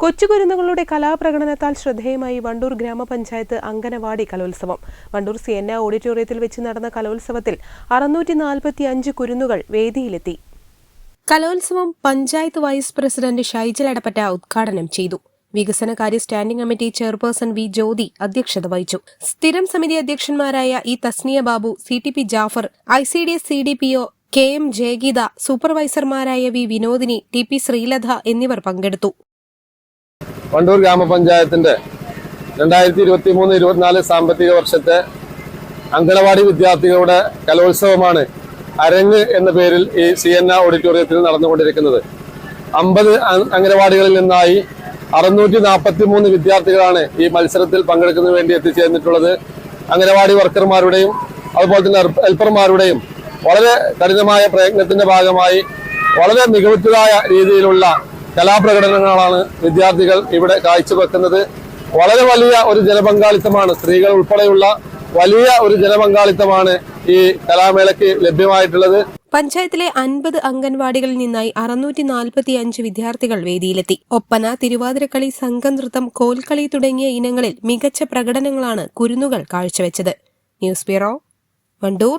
കൊച്ചുകുരുന്നുകളുടെ കലാപ്രകടനത്താൽ ശ്രദ്ധേയമായി വണ്ടൂർ ഗ്രാമപഞ്ചായത്ത് അങ്കനവാടി കലോത്സവം. വണ്ടൂർ സിയന്ന ഓഡിറ്റോറിയത്തിൽ വെച്ച് നടന്ന കലോത്സവത്തിൽ അറുന്നൂറ്റി നാൽപ്പത്തി അഞ്ച് കുരുന്നുകൾ വേദിയിലെത്തി. കലോത്സവം പഞ്ചായത്ത് വൈസ് പ്രസിഡന്റ് ഷൈജൽ അടപ്പറ്റ ഉദ്ഘാടനം ചെയ്തു. വികസനകാര്യ standing committee chairperson V Jyothi അധ്യക്ഷത വഹിച്ചു. സ്ഥിരം സമിതി അധ്യക്ഷന്മാരായ E Thasniya Babu C T P Jafar I C D S C D P O K M Jayageetha സൂപ്പർവൈസർമാരായ V Vinodini T P Sreelatha എന്നിവർ പങ്കെടുത്തു. വണ്ടൂർ ഗ്രാമപഞ്ചായത്തിന്റെ രണ്ടായിരത്തി ഇരുപത്തി മൂന്ന് ഇരുപത്തിനാല് സാമ്പത്തിക വർഷത്തെ അങ്കണവാടി വിദ്യാർത്ഥികളുടെ കലോത്സവമാണ് അരങ്ങ് എന്ന പേരിൽ ഈ സി എൻ ഓഡിറ്റോറിയത്തിൽ നടന്നുകൊണ്ടിരിക്കുന്നത്. അമ്പത് അംഗനവാടികളിൽ നിന്നായി അറുന്നൂറ്റി നാൽപ്പത്തി മൂന്ന് വിദ്യാർത്ഥികളാണ് ഈ മത്സരത്തിൽ പങ്കെടുക്കുന്നതിന് വേണ്ടി എത്തിച്ചേർന്നിട്ടുള്ളത്. അംഗനവാടി വർക്കർമാരുടെയും അതുപോലെ തന്നെ ഹെൽപ്പർമാരുടെയും വളരെ കഠിനമായ പ്രയത്നത്തിന്റെ ഭാഗമായി വളരെ മികവുറ്റതായ രീതിയിലുള്ള കലാപ്രകടനങ്ങളാണ് വിദ്യാർത്ഥികൾ ഇവിടെ കാഴ്ചവെക്കുന്നത്. വളരെ വലിയ ഒരു ജനപങ്കാളിത്തമാണ് സ്ത്രീകൾ ഉൾപ്പെടെയുള്ള വലിയ ഒരു ജനപങ്കാളിത്തമാണ് ഈ കലാമേളയ്ക്ക് ലഭ്യമായിട്ടുള്ളത്. പഞ്ചായത്തിലെ അൻപത് അംഗൻവാടികളിൽ നിന്നായി അറുന്നൂറ്റി നാൽപ്പത്തി അഞ്ച് വിദ്യാർത്ഥികൾ വേദിയിലെത്തി. ഒപ്പന തിരുവാതിരക്കളി സംഘനൃത്തം കോൽക്കളി തുടങ്ങിയ ഇനങ്ങളിൽ മികച്ച പ്രകടനങ്ങളാണ് കുരുന്നുകൾ കാഴ്ചവെച്ചത്. News bureau Wandoor